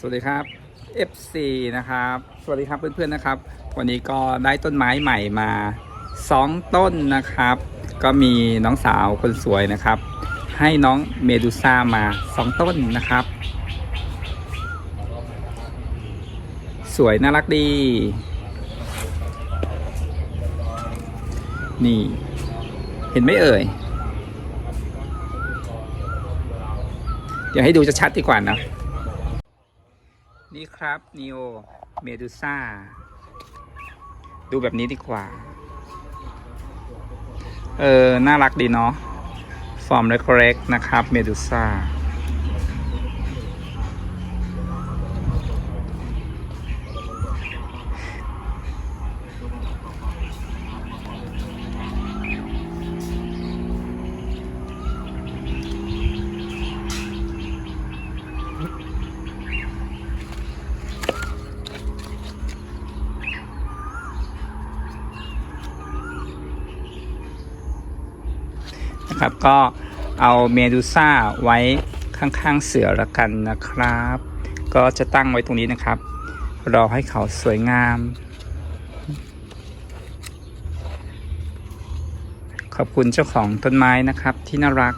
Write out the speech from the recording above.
สวัสดีครับ FC นะครับ สวัสดีครับเพื่อนๆนะครับ วันนี้ก็ได้ต้นไม้ใหม่มา 2 ต้นนะครับ ก็มีน้องสาวคนสวยนะครับ ให้น้องเมดูซ่ามา 2 ต้นนะครับ สวยน่ารักดี นี่ เห็นไหมเอ่ย เดี๋ยวให้ดูจะชัดดีกว่านะ นี่ครับนีโอเมดูซ่า ดูแบบนี้ดีกว่า เออ น่ารักดีเนาะฟอร์มเล็กๆนะครับ เมดูซ่า นะครับ ก็เอาเมดูซ่าไว้ข้างๆเสือละกันนะครับ ก็จะตั้งไว้ตรงนี้นะครับ รอให้เขาสวยงาม ขอบคุณเจ้าของต้นไม้นะครับที่น่ารัก